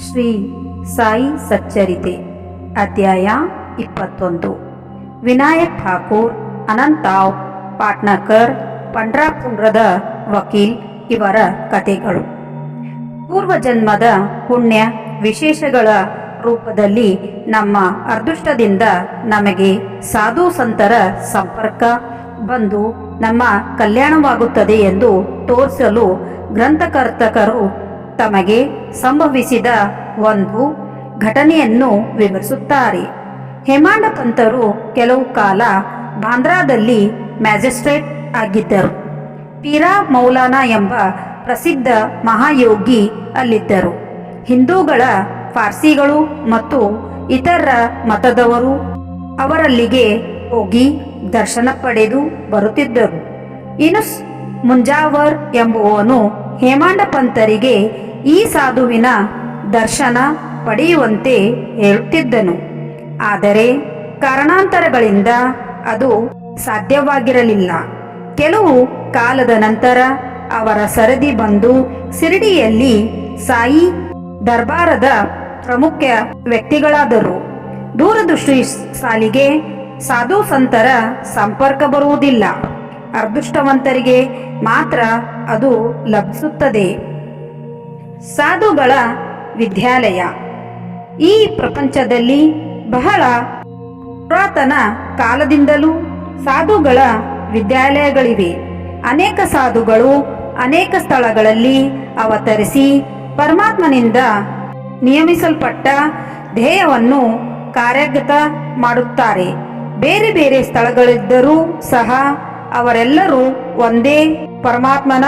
ಶ್ರೀ ಸಾಯಿ ಸಚ್ಚರಿತೆ, ಅಧ್ಯಾಯ ಇಪ್ಪತ್ತೊಂದು. ವಿನಾಯಕ್ ಠಾಕೂರ್ ಅನಂತಾವ್ ಪಾಟ್ನಾಕರ್, ಪಂಡ್ರಾಪುಂಡ್ರದ ವಕೀಲ್ ಇವರ ಕಥೆಗಳು. ಪೂರ್ವಜನ್ಮದ ಪುಣ್ಯ ವಿಶೇಷಗಳ ರೂಪದಲ್ಲಿ ನಮ್ಮ ಅದೃಷ್ಟದಿಂದ ನಮಗೆ ಸಾಧು ಸಂತರ ಸಂಪರ್ಕ ಬಂದು ನಮ್ಮ ಕಲ್ಯಾಣವಾಗುತ್ತದೆ ಎಂದು ತೋರಿಸಲು ಗ್ರಂಥಕರ್ತಕರು ತಮಗೆ ಸಂಭವಿಸಿದ ಒಂದು ಘಟನೆಯನ್ನು ವಿವರಿಸುತ್ತಾರೆ. ಹೇಮಾಂಡ ಕೆಲವು ಕಾಲ ಬಾಂದ್ರಾದಲ್ಲಿ ಮ್ಯಾಜಿಸ್ಟ್ರೇಟ್ ಆಗಿದ್ದರು. ಪೀರಾ ಮೌಲಾನಾ ಎಂಬ ಪ್ರಸಿದ್ಧ ಮಹಾಯೋಗಿ ಅಲ್ಲಿದ್ದರು. ಹಿಂದೂಗಳ ಪಾರ್ಸಿಗಳು ಮತ್ತು ಇತರ ಮತದವರು ಅವರಲ್ಲಿಗೆ ಹೋಗಿ ದರ್ಶನ ಪಡೆದು ಬರುತ್ತಿದ್ದರು. ಇನುಸ್ ಮುಂಜಾವರ್ ಎಂಬುವನು ಹೇಮಾಂಡ ಪಂತರಿಗೆ ಈ ಸಾಧುವಿನ ದರ್ಶನ ಪಡೆಯುವಂತೆ ಹೇಳುತ್ತಿದ್ದನು. ಆದರೆ ಕಾರಣಾಂತರಗಳಿಂದ ಅದು ಸಾಧ್ಯವಾಗಿರಲಿಲ್ಲ. ಕೆಲವು ಕಾಲದ ನಂತರ ಅವರ ಸರದಿ ಬಂದು ಸಿರಿಡಿಯಲ್ಲಿ ಸಾಯಿ ದರ್ಬಾರದ ಪ್ರಮುಖ ವ್ಯಕ್ತಿಗಳಾದರು. ದೂರದೃಷ್ಟಿ ಸಾಲಿಗೆ ಸಾಧು ಸಂತರ ಸಂಪರ್ಕ ಬರುವುದಿಲ್ಲ. ಅದೃಷ್ಟವಂತರಿಗೆ ಮಾತ್ರ ಅದು ಲಭಿಸುತ್ತದೆ. ಸಾಧುಗಳ ವಿದ್ಯಾಲಯ. ಈ ಪ್ರಪಂಚದಲ್ಲಿ ಬಹಳ ಪುರಾತನ ಕಾಲದಿಂದಲೂ ಸಾಧುಗಳ ವಿದ್ಯಾಲಯಗಳಿವೆ. ಅನೇಕ ಸಾಧುಗಳು ಅನೇಕ ಸ್ಥಳಗಳಲ್ಲಿ ಅವತರಿಸಿ ಪರಮಾತ್ಮನಿಂದ ನಿಯಮಿಸಲ್ಪಟ್ಟ ಧ್ಯೇಯವನ್ನು ಕಾರ್ಯಗತ ಮಾಡುತ್ತಾರೆ. ಬೇರೆ ಬೇರೆ ಸ್ಥಳಗಳಿದ್ದರೂ ಸಹ ಅವರೆಲ್ಲರೂ ಒಂದೇ ಪರಮಾತ್ಮನ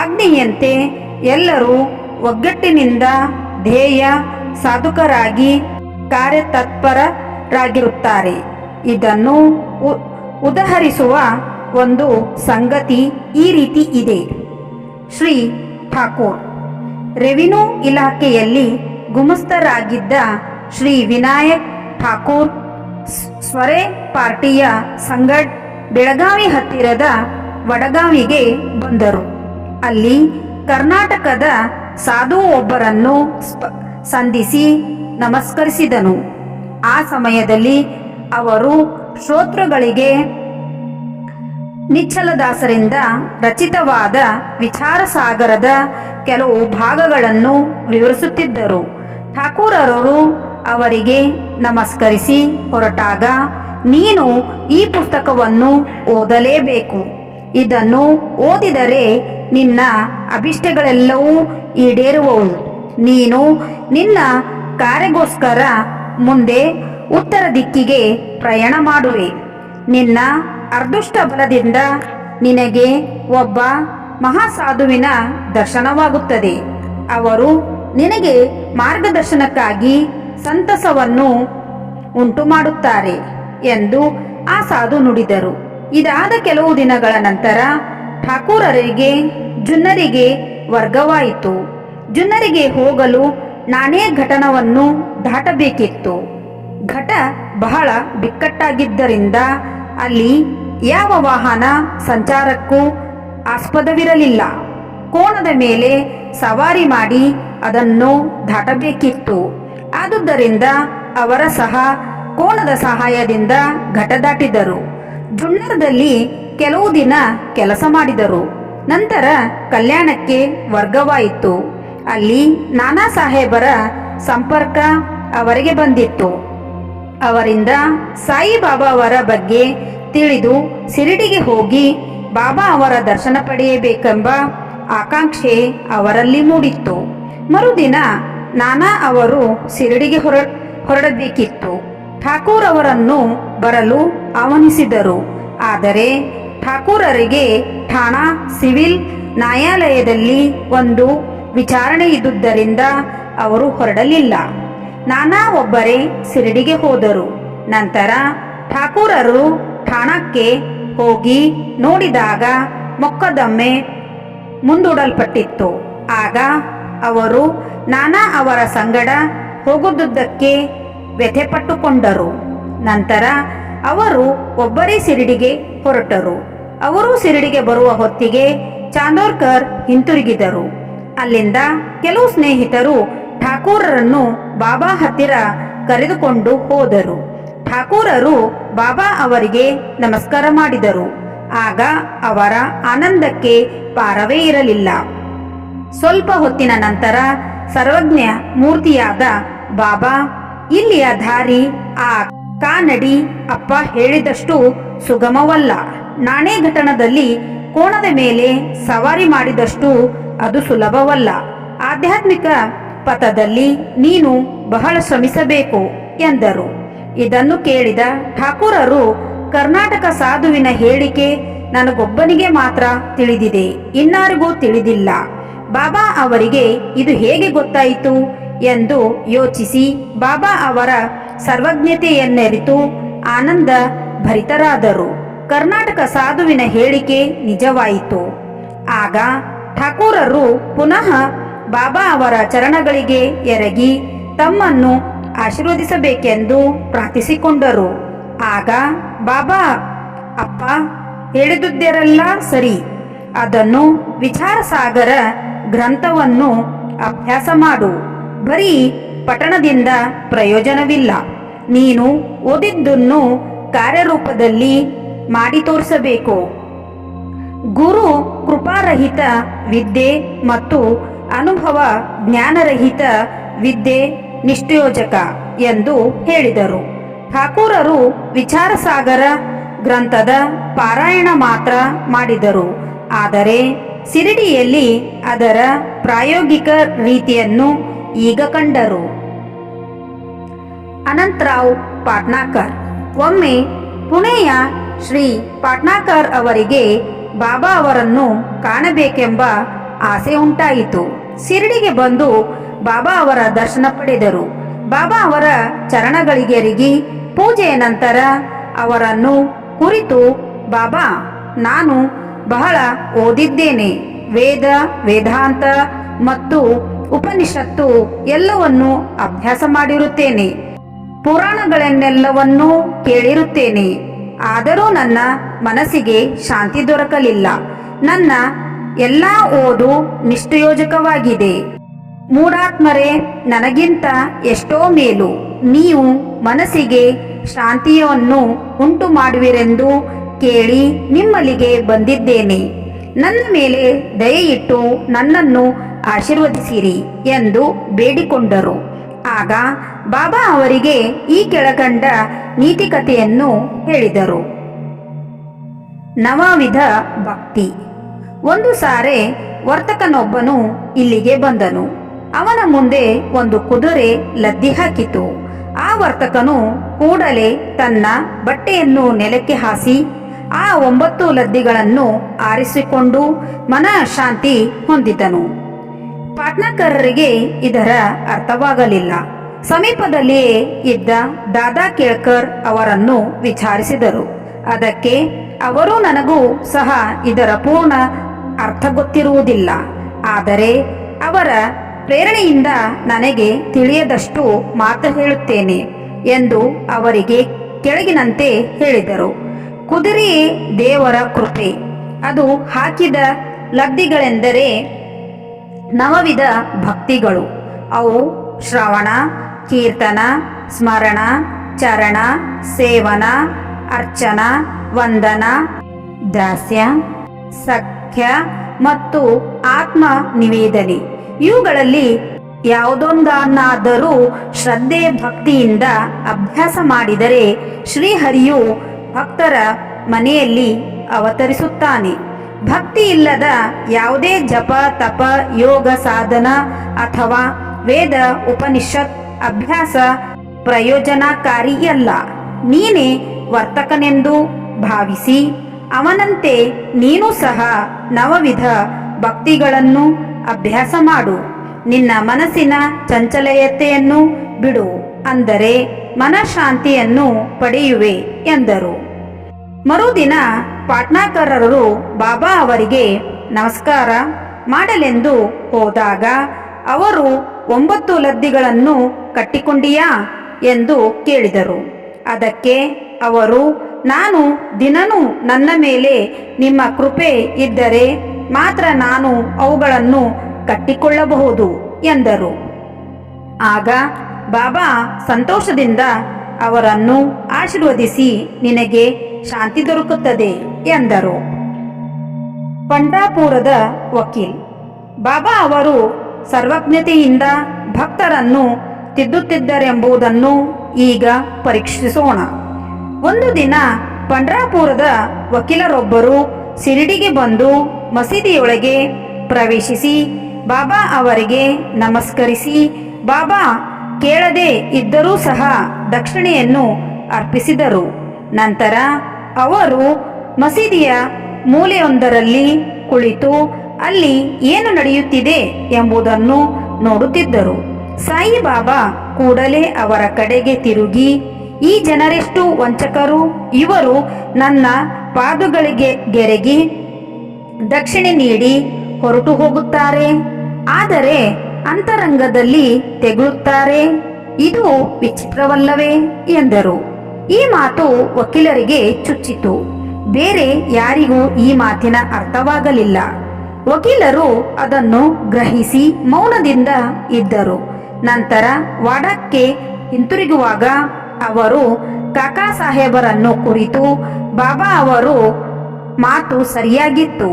ಆಜ್ಞೆಯಂತೆ ಎಲ್ಲರೂ ಒಗ್ಗಟ್ಟಿನಿಂದ ಧ್ಯೇಯ ಸಾಧುಕರಾಗಿ ಕಾರ್ಯತತ್ಪರರಾಗಿರುತ್ತಾರೆ. ಇದನ್ನು ಉದಾಹರಿಸುವ ಒಂದು ಸಂಗತಿ ಈ ರೀತಿ ಇದೆ. ಶ್ರೀ ಠಾಕೂರ್, ರೆವಿನ್ಯೂ ಇಲಾಖೆಯಲ್ಲಿ ಗುಮಸ್ತರಾಗಿದ್ದ ಶ್ರೀ ವಿನಾಯಕ್ ಠಾಕೂರ್ ಸ್ವರೆ ಪಾರ್ಟಿಯ ಸಂಗಡ್ ಬೆಳಗಾವಿ ಹತ್ತಿರದ ವಡಗಾವಿಗೆ ಬಂದರು. ಅಲ್ಲಿ ಕರ್ನಾಟಕದ ಸಾಧು ಒಬ್ಬರನ್ನು ಸಂಧಿಸಿ ನಮಸ್ಕರಿಸಿದನು. ಆ ಸಮಯದಲ್ಲಿ ಅವರು ಶ್ರೋತೃಗಳಿಗೆ ನಿಚ್ಚಲದಾಸರಿಂದ ರಚಿತವಾದ ವಿಚಾರ ಸಾಗರದ ಕೆಲವು ಭಾಗಗಳನ್ನು ವಿವರಿಸುತ್ತಿದ್ದರು. ಠಾಕೂರರವರು ಅವರಿಗೆ ನಮಸ್ಕರಿಸಿ ಹೊರಟಾಗ ನೀನು ಈ ಪುಸ್ತಕವನ್ನು ಓದಲೇಬೇಕು. ಇದನ್ನು ಓದಿದರೆ ನಿನ್ನ ಅಭಿಷ್ಟಗಳೆಲ್ಲವೂ ಈಡೇರುವವು. ನೀನು ನಿನ್ನ ಕಾರ್ಯಗೋಸ್ಕರ ಮುಂದೆ ಉತ್ತರ ದಿಕ್ಕಿಗೆ ಪ್ರಯಾಣ ಮಾಡುವೆ. ನಿನ್ನ ಅದೃಷ್ಟ ಬಲದಿಂದ ನಿನಗೆ ಒಬ್ಬ ಮಹಾಸಾಧುವಿನ ದರ್ಶನವಾಗುತ್ತದೆ. ಅವರು ನಿನಗೆ ಮಾರ್ಗದರ್ಶನಕ್ಕಾಗಿ ಸಂತಸವನ್ನು ಉಂಟು ಮಾಡುತ್ತಾರೆ ಎಂದು ಆ ಸಾಧು ನುಡಿದರು. ಇದಾದ ಕೆಲವು ದಿನಗಳ ನಂತರ ಠಾಕೂರರಿಗೆ, ಜುನ್ನರಿಗೆ ವರ್ಗವಾಯಿತು. ಜುನ್ನರಿಗೆ ಹೋಗಲು ನಾನೇ ಘಟನವನ್ನು ದಾಟಬೇಕಿತ್ತು. ಘಟ ಬಹಳ ಬಿಕ್ಕಟ್ಟಾಗಿದ್ದರಿಂದ ಅಲ್ಲಿ ಯಾವ ವಾಹನ ಸಂಚಾರಕ್ಕೂ ಆಸ್ಪದವಿರಲಿಲ್ಲ. ಕೋಣದ ಮೇಲೆ ಸವಾರಿ ಮಾಡಿ ಅದನ್ನು ದಾಟಬೇಕಿತ್ತು. ಆದುದರಿಂದ ಅವರ ಸಹ ಕೋಣದ ಸಹಾಯದಿಂದ ಘಟ ದಾಟಿದರು ಜುಣ್ಣರದಲ್ಲಿ ಕೆಲವು ದಿನ ಕೆಲಸ ಮಾಡಿದರು. ನಂತರ ಕಲ್ಯಾಣಕ್ಕೆ ವರ್ಗವಾಯಿತು. ಅಲ್ಲಿ ನಾನಾ ಸಾಹೇಬರ ಸಂಪರ್ಕ ಅವರಿಗೆ ಬಂದಿತ್ತು. ಅವರಿಂದ ಸಾಯಿಬಾಬಾ ಅವರ ಬಗ್ಗೆ ತಿಳಿದು ಸಿರಿಡಿಗೆ ಹೋಗಿ ಬಾಬಾ ಅವರ ದರ್ಶನ ಪಡೆಯಬೇಕೆಂಬ ಆಕಾಂಕ್ಷೆ ಅವರಲ್ಲಿ ಮೂಡಿತ್ತು. ಮರುದಿನ ನಾನಾ ಅವರು ಸಿರಿಡಿಗೆ ಹೊರ ಹೊರಡಬೇಕಿತ್ತು. ಠಾಕೂರ್ ಅವರನ್ನು ಬರಲು ಆಹ್ವಾನಿಸಿದರು. ಆದರೆ ಠಾಕೂರರಿಗೆ ಠಾಣಾ ಸಿವಿಲ್ ನ್ಯಾಯಾಲಯದಲ್ಲಿ ಒಂದು ವಿಚಾರಣೆ ಇದ್ದುದರಿಂದ ಅವರು ಹೊರಡಲಿಲ್ಲ. ನಾನಾ ಒಬ್ಬರೇ ಸಿರಿಡಿಗೆ ಹೋದರು. ನಂತರ ಠಾಕೂರರು ಠಾಣಕ್ಕೆ ಹೋಗಿ ನೋಡಿದಾಗ ಮೊಕ್ಕದಮ್ಮೆ ಮುಂದೂಡಲ್ಪಟ್ಟಿತ್ತು. ಆಗ ಅವರು ನಾನಾ ಅವರ ಸಂಗಡ ಹೋಗುವುದಕ್ಕೆ ವ್ಯಥೆಪಟ್ಟುಕೊಂಡರು. ನಂತರ ಅವರು ಒಬ್ಬರೇ ಸಿರಿಡಿಗೆ ಹೊರಟರು. ಅವರು ಸಿರಿಡಿಗೆ ಬರುವ ಹೊತ್ತಿಗೆ ಚಾಂದೋರ್ಕರ್ ಹಿಂತಿರುಗಿದರು. ಅಲ್ಲಿಂದ ಕೆಲವು ಸ್ನೇಹಿತರು ಠಾಕೂರರನ್ನು ಬಾಬಾ ಹತ್ತಿರ ಕರೆದುಕೊಂಡು ಹೋದರು. ಠಾಕೂರರು ಬಾಬಾ ಅವರಿಗೆ ನಮಸ್ಕಾರ ಮಾಡಿದರು. ಆಗ ಅವರ ಆನಂದಕ್ಕೆ ಪಾರವೇ ಇರಲಿಲ್ಲ. ಸ್ವಲ್ಪ ಹೊತ್ತಿನ ನಂತರ ಸರ್ವಜ್ಞ ಮೂರ್ತಿಯಾದ ಬಾಬಾ ಇಲ್ಲಿಯ ದಾರಿ ಆ ಕಾನಡಿ ಅಪ್ಪ ಹೇಳಿದಷ್ಟು ಸುಗಮವಲ್ಲ. ನಾಣೆ ಘಟನದಲ್ಲಿ ಕೋಣದ ಮೇಲೆ ಸವಾರಿ ಮಾಡಿದಷ್ಟು ಅದು ಸುಲಭವಲ್ಲ. ಆಧ್ಯಾತ್ಮಿಕ ಪಥದಲ್ಲಿ ನೀನು ಬಹಳ ಶ್ರಮಿಸಬೇಕು, ಎಂದರು. ಇದನ್ನು ಕೇಳಿದ ಠಾಕೂರರು, ಕರ್ನಾಟಕ ಸಾಧುವಿನ ಹೇಳಿಕೆ ನನಗೊಬ್ಬನಿಗೆ ಮಾತ್ರ ತಿಳಿದಿದೆ, ಇನ್ನಾರಿಗೂ ತಿಳಿದಿಲ್ಲ. ಬಾಬಾ ಅವರಿಗೆ ಇದು ಹೇಗೆ ಗೊತ್ತಾಯಿತು? ಎಂದು ಯೋಚಿಸಿ ಬಾಬಾ ಅವರ ಸರ್ವಜ್ಞತೆಯನ್ನೆರಿತು ಆನಂದ ಭರಿತರಾದರು. ಕರ್ನಾಟಕ ಸಾಧುವಿನ ಹೇಳಿಕೆ ನಿಜವಾಯಿತು. ಆಗ ಠಾಕೂರರು ಪುನಃ ಬಾಬಾ ಅವರ ಚರಣಗಳಿಗೆ ಎರಗಿ ತಮ್ಮನ್ನು ಆಶೀರ್ವದಿಸಬೇಕೆಂದು ಪ್ರಾರ್ಥಿಸಿಕೊಂಡರು. ಆಗ ಬಾಬಾ, ಅಪ್ಪ ಹೇಳಿದುದೆಲ್ಲ ಸರಿ. ಅದನ್ನು ವಿಚಾರಸಾಗರ ಗ್ರಂಥವನ್ನು ಅಭ್ಯಾಸ ಮಾಡು. ಬರೀ ಪಠಣದಿಂದ ಪ್ರಯೋಜನವಿಲ್ಲ. ನೀನು ಓದಿದ್ದನ್ನು ಕಾರ್ಯರೂಪದಲ್ಲಿ ಮಾಡಿ ತೋರಿಸಬೇಕು. ಗುರು ಕೃಪಾರಹಿತ ವಿದ್ಯೆ ಮತ್ತು ಅನುಭವ ಜ್ಞಾನರಹಿತ ವಿದ್ಯೆ ನಿಷ್ಠಯೋಜಕ ಎಂದು ಹೇಳಿದರು. ಠಾಕೂರರು ವಿಚಾರಸಾಗರ ಗ್ರಂಥದ ಪಾರಾಯಣ ಮಾತ್ರ ಮಾಡಿದರು. ಆದರೆ ಸಿರಿಡಿಯಲ್ಲಿ ಅದರ ಪ್ರಾಯೋಗಿಕ ರೀತಿಯನ್ನು ಈಗ ಕಂಡರು. ಅನಂತರಾವ್ ಪಾಟ್ನಾಕರ್. ಒಮ್ಮೆ ಪುಣೆಯ ಶ್ರೀ ಪಾಟ್ನಾಕರ್ ಅವರಿಗೆ ಬಾಬಾ ಅವರನ್ನು ಕಾಣಬೇಕೆಂಬ ಆಸೆ ಉಂಟಾಯಿತು. ಶಿರಡಿಗೆ ಬಂದು ಬಾಬಾ ಅವರ ದರ್ಶನ ಪಡೆದರು. ಬಾಬಾ ಅವರ ಚರಣಗಳಿಗೆರಿಗಿ ಪೂಜೆಯ ನಂತರ ಅವರನ್ನು ಕುರಿತು, ಬಾಬಾ, ನಾನು ಬಹಳ ಓದಿದ್ದೇನೆ. ವೇದ, ವೇದಾಂತ ಮತ್ತು ಉಪನಿಷತ್ತು ಎಲ್ಲವನ್ನೂ ಅಭ್ಯಾಸ ಮಾಡಿರುತ್ತೇನೆ. ಪುರಾಣಗಳನ್ನೆಲ್ಲವನ್ನೂ ಕೇಳಿರುತ್ತೇನೆ. ಆದರೂ ನನ್ನ ಮನಸ್ಸಿಗೆ ಶಾಂತಿ ದೊರಕಲಿಲ್ಲ. ನನ್ನ ಎಲ್ಲ ಓದು ನಿಷ್ಠಯೋಜಕವಾಗಿದೆ ಮೂಢಾತ್ಮರೇ, ನನಗಿಂತ ಎಷ್ಟೋ ಮೇಲು. ನೀವು ಮನಸ್ಸಿಗೆ ಶಾಂತಿಯನ್ನು ಉಂಟು ಮಾಡುವಿರೆಂದು ಕೇಳಿ ನಿಮ್ಮಲ್ಲಿಗೆ ಬಂದಿದ್ದೇನೆ. ನನ್ನ ಮೇಲೆ ದಯೆಯಿಟ್ಟು ನನ್ನನ್ನು ಆಶೀರ್ವದಿಸಿರಿ ಎಂದು ಬೇಡಿಕೊಂಡರು. ಆಗ ಬಾಬಾ ಅವರಿಗೆ ಈ ಕೆಳಕಂಡ ನೀತಿಕತೆಯನ್ನು ಹೇಳಿದರು. ನವವಿಧ ಭಕ್ತಿ. ಒಂದು ಸಾರೆ ವರ್ತಕನೊಬ್ಬನು ಇಲ್ಲಿಗೆ ಬಂದನು. ಅವನ ಮುಂದೆ ಒಂದು ಕುದುರೆ ಲದ್ದಿ ಹಾಕಿತು. ಆ ವರ್ತಕನು ಕೂಡಲೇ ತನ್ನ ಬಟ್ಟೆಯನ್ನು ನೆಲಕ್ಕೆ ಹಾಸಿ, ಆ ಒಂಬತ್ತು ಲದ್ದಿಗಳನ್ನು ಆರಿಸಿಕೊಂಡು ಮನಃಶಾಂತಿ ಹೊಂದಿದನು. ಪಾಟ್ನಾಕರರಿಗೆ ಇದರ ಅರ್ಥವಾಗಲಿಲ್ಲ. ಸಮೀಪದಲ್ಲಿಯೇ ಇದ್ದ ದಾದಾ ಕೇಳ್ಕರ್ ಅವರನ್ನು ವಿಚಾರಿಸಿದರು. ಅದಕ್ಕೆ ಅವರು ನನಗೂ ಸಹ ಇದರ ಪೂರ್ಣ ಅರ್ಥ ಗೊತ್ತಿರುವುದಿಲ್ಲ. ಆದರೆ ಅವರ ಪ್ರೇರಣೆಯಿಂದ ನನಗೆ ತಿಳಿಯದಷ್ಟು ಮಾತು ಹೇಳುತ್ತೇನೆ ಎಂದು ಅವರಿಗೆ ಕೆಳಗಿನಂತೆ ಹೇಳಿದರು. ಕುದುರೆಯೇ ದೇವರ ಕೃಪೆ. ಅದು ಹಾಕಿದ ಲಬ್ಧಿಗಳೆಂದರೆ ನವವಿಧ ಭಕ್ತಿಗಳು. ಅವು ಶ್ರವಣ, ಕೀರ್ತನ, ಸ್ಮರಣ, ಚರಣ, ಸೇವನ, ಅರ್ಚನ, ವಂದನ, ದಾಸ್ಯ, ಸಖ್ಯ ಮತ್ತು ಆತ್ಮ ನಿವೇದನೆ ಇವುಗಳಲ್ಲಿ ಯಾವುದೊಂದನ್ನಾದರೂ ಶ್ರದ್ಧೆ ಭಕ್ತಿಯಿಂದ ಅಭ್ಯಾಸ ಮಾಡಿದರೆ ಶ್ರೀಹರಿಯು ಭಕ್ತರ ಮನೆಯಲ್ಲಿ ಅವತರಿಸುತ್ತಾನೆ. ಭಕ್ತಿ ಇಲ್ಲದ ಯಾವುದೇ ಜಪ, ತಪ, ಯೋಗ, ಸಾಧನ ಅಥವಾ ವೇದ, ಉಪನಿಷತ್, ಅಭ್ಯಾಸ ಪ್ರಯೋಜನಕಾರಿಯಲ್ಲ ನೀನೇ ವರ್ತಕನೆಂದು ಭಾವಿಸಿ, ಅವನಂತೆ ನೀನು ಸಹ ನವವಿಧ ಭಕ್ತಿಗಳನ್ನು ಅಭ್ಯಾಸ ಮಾಡು. ನಿನ್ನ ಮನಸ್ಸಿನ ಚಂಚಲಯತೆಯನ್ನು ಬಿಡು, ಅಂದರೆ ಮನಃಶಾಂತಿಯನ್ನು ಪಡೆಯುವೆ, ಎಂದರು. ಮರುದಿನ ಪಾಟ್ನಾಕರರು ಬಾಬಾ ಅವರಿಗೆ ನಮಸ್ಕಾರ ಮಾಡಲೆಂದು ಹೋದಾಗ, ಅವರು ಒಂಬತ್ತು ಲದ್ದಿಗಳನ್ನು ಕಟ್ಟಿಕೊಂಡಿಯಾ? ಎಂದು ಕೇಳಿದರು. ಅದಕ್ಕೆ, ಅವರು, ನಾನು ದಿನನೂ ನನ್ನ ಮೇಲೆ ನಿಮ್ಮ ಕೃಪೆ ಇದ್ದರೆ ಮಾತ್ರ ನಾನು ಅವುಗಳನ್ನು ಕಟ್ಟಿಕೊಳ್ಳಬಹುದು, ಎಂದರು. ಆಗ ಬಾಬಾ ಸಂತೋಷದಿಂದ ಅವರನ್ನು ಆಶೀರ್ವದಿಸಿ, ನಿನಗೆ ಶಾಂತಿ ದೊರಕುತ್ತದೆ ಎಂದರು. ಪಂಡ್ರಾಪುರದ ವಕೀಲ್. ಬಾಬಾ ಅವರು ಸರ್ವಜ್ಞತೆಯಿಂದ ಭಕ್ತರನ್ನು ತಿದ್ದುತ್ತಿದ್ದರೆಂಬುದನ್ನು ಈಗ ಪರೀಕ್ಷಿಸೋಣ. ಒಂದು ದಿನ ಪಂಡ್ರಾಪುರದ ವಕೀಲರೊಬ್ಬರು ಶಿರಡಿಗೆ ಬಂದು ಮಸೀದಿಯೊಳಗೆ ಪ್ರವೇಶಿಸಿ, ಬಾಬಾ ಅವರಿಗೆ ನಮಸ್ಕರಿಸಿ, ಬಾಬಾ, ಕೇಳದೆ ಇದ್ದರೂ ಸಹ ದಕ್ಷಿಣೆಯನ್ನು ಅರ್ಪಿಸಿದರು. ನಂತರ ಅವರು ಮಸೀದಿಯ ಮೂಲೆಯೊಂದರಲ್ಲಿ ಕುಳಿತು ಅಲ್ಲಿ ಏನು ನಡೆಯುತ್ತಿದೆ ಎಂಬುದನ್ನು ನೋಡುತ್ತಿದ್ದರು. ಸಾಯಿಬಾಬಾ ಕೂಡಲೇ ಅವರ ಕಡೆಗೆ ತಿರುಗಿ, ಈ ಜನರೆಷ್ಟು ವಂಚಕರು? ಇವರು ನನ್ನ ಪಾದುಗಳಿಗೆ ಗೆರೆಗಿ ದಕ್ಷಿಣೆ ನೀಡಿ ಹೊರಟು ಹೋಗುತ್ತಾರೆ, ಆದರೆ ಅಂತರಂಗದಲ್ಲಿ ತೆಗಳುತ್ತಾರೆ. ಇದು ವಿಚಿತ್ರವಲ್ಲವೇ? ಎಂದರು. ಈ ಮಾತು ವಕೀಲರಿಗೆ ಚುಚ್ಚಿತು. ಬೇರೆ ಯಾರಿಗೂ ಈ ಮಾತಿನ ಅರ್ಥವಾಗಲಿಲ್ಲ. ವಕೀಲರು ಅದನ್ನು ಗ್ರಹಿಸಿ ಮೌನದಿಂದ ಇದ್ದರು. ನಂತರ ವಾಡಕ್ಕೆ ಹಿಂತಿರುಗುವಾಗ ಅವರು ಕಾಕಾ ಸಾಹೇಬರನ್ನು ಕುರಿತು, ಬಾಬಾ ಅವರು ಮಾತು ಸರಿಯಾಗಿತ್ತು.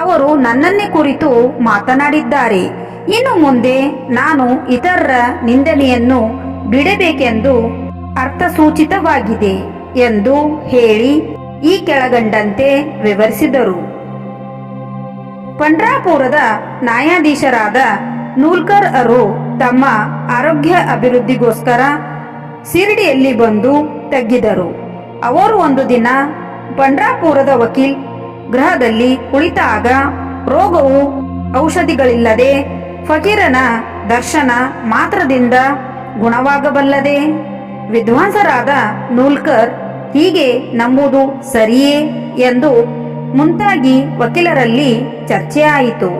ಅವರು ನನ್ನನ್ನೇ ಕುರಿತು ಮಾತನಾಡಿದ್ದಾರೆ. ಇನ್ನು ಮುಂದೆ ನಾನು ಇತರರ ನಿಂದನೆಯನ್ನು ಬಿಡಬೇಕೆಂದು ಅರ್ಥಸೂಚಿತವಾಗಿದೆ ಎಂದು ಹೇಳಿ ಈ ಕೆಳಗಂಡಂತೆ ವಿವರಿಸಿದರು. ಪಂಡ್ರಾಪುರದ ನ್ಯಾಯಾಧೀಶರಾದ ನೂಲ್ಕರ್ ಅವರು ತಮ್ಮ ಆರೋಗ್ಯ ಅಭಿವೃದ್ಧಿಗೋಸ್ಕರ ಶಿರಡಿಯಲ್ಲಿ ಬಂದು ತಗ್ಗಿದರು. ಅವರು ಒಂದು ದಿನ ಪಂಡ್ರಾಪುರದ ವಕೀಲ್ ಗೃಹದಲ್ಲಿ ಕುಳಿತಾಗ ರೋಗವು ಔಷಧಿಗಳಿಲ್ಲದೆ ಫಕೀರನ ದರ್ಶನ ಮಾತ್ರದಿಂದ ಗುಣವಾಗಬಲ್ಲದೆ ವಿದ್ವಾಂಸರಾದ ನೂಲ್ಕರ್ ಹೀಗೆ ನಂಬುವುದು ಸರಿಯೇ ಎಂದು ಮುಂತಾಗಿ ವಕೀಲರಲ್ಲಿ ಚರ್ಚೆಯಾಯಿತು.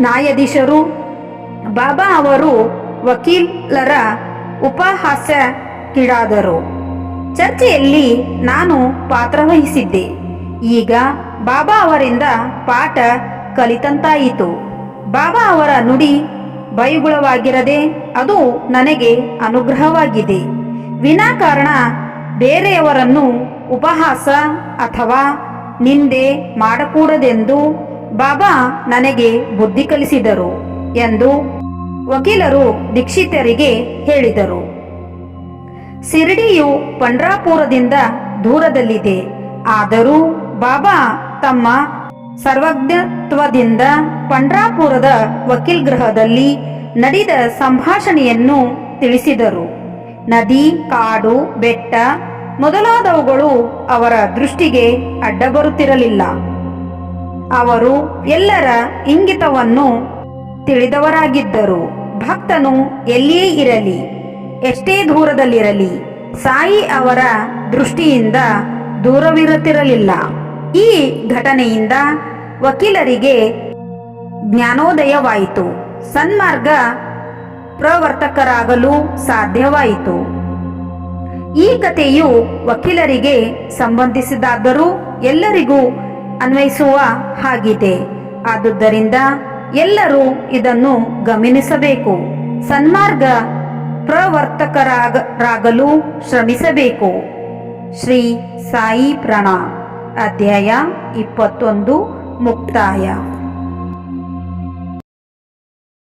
ನ್ಯಾಯಾಧೀಶರು, ಬಾಬಾ ಅವರು ವಕೀಲರ ಉಪಹಾಸ್ಯಕ್ಕಿಡಾದರು. ಚರ್ಚೆಯಲ್ಲಿ ನಾನು ಪಾತ್ರವಹಿಸಿದ್ದೆ. ಈಗ ಬಾಬಾ ಅವರಿಂದ ಪಾಠ ಕಲಿತಂತಾಯಿತು. ಬಾಬಾ ಅವರ ನುಡಿ ಬೈಗುಳವಾಗಿರದೆ ಅದು ನನಗೆ ಅನುಗ್ರಹವಾಗಿದೆ. ವಿನಾಕಾರಣ ಬೇರೆಯವರನ್ನು ಉಪಹಾಸ ಅಥವಾ ನಿಂದೆ ಮಾಡಕೂಡದೆಂದು ಬಾಬಾ ನನಗೆ ಬುದ್ಧಿ ಕಲಿಸಿದರು ಎಂದು ವಕೀಲರು ದೀಕ್ಷಿತರಿಗೆ ಹೇಳಿದರು. ಸಿರಡಿಯು ಪಂಡ್ರಾಪುರದಿಂದ ದೂರದಲ್ಲಿದೆ. ಆದರೂ ಬಾಬಾ ತಮ್ಮ ಸರ್ವಜ್ಞತ್ವದಿಂದ ಪಂಡ್ರಾಪುರದ ವಕೀಲ್ ಗೃಹದಲ್ಲಿ ನಡೆದ ಸಂಭಾಷಣೆಯನ್ನು ತಿಳಿಸಿದರು. ನದಿ, ಕಾಡು, ಬೆಟ್ಟ ಮೊದಲಾದವುಗಳು ಅವರ ದೃಷ್ಟಿಗೆ ಅಡ್ಡ ಬರುತ್ತಿರಲಿಲ್ಲ ಅವರು ಎಲ್ಲರ ಇಂಗಿತವನ್ನು ತಿಳಿದವರಾಗಿದ್ದರು. ಭಕ್ತನು ಎಲ್ಲಿಯೇ ಇರಲಿ, ಎಷ್ಟೇ ದೂರದಲ್ಲಿರಲಿ, ಸಾಯಿ ಅವರ ದೃಷ್ಟಿಯಿಂದ ದೂರವಿರುತ್ತಿರಲಿಲ್ಲ. ಈ ಘಟನೆಯಿಂದ ವಕೀಲರಿಗೆ ಜ್ಞಾನೋದಯವಾಯಿತು. ಸನ್ಮಾರ್ಗ ಪ್ರವರ್ತಕರಾಗಲು ಸಾಧ್ಯವಾಯಿತು. ಈ ಕಥೆಯು ವಕೀಲರಿಗೆ ಸಂಬಂಧಿಸಿದಾದರೂ ಎಲ್ಲರಿಗೂ ಅನ್ವಯಿಸುವ ಹಾಗಿದೆ. ಆದುದರಿಂದ ಎಲ್ಲರೂ ಇದನ್ನು ಗಮನಿಸಬೇಕು. ಸನ್ಮಾರ್ಗ ಪ್ರವರ್ತಕರಾಗಲು ಶ್ರಮಿಸಬೇಕು. ಶ್ರೀ ಸಾಯಿ ಪ್ರಣ, ಅಧ್ಯಾಯ ಇಪ್ಪತ್ತೊಂದು ಮುಕ್ತಾಯ.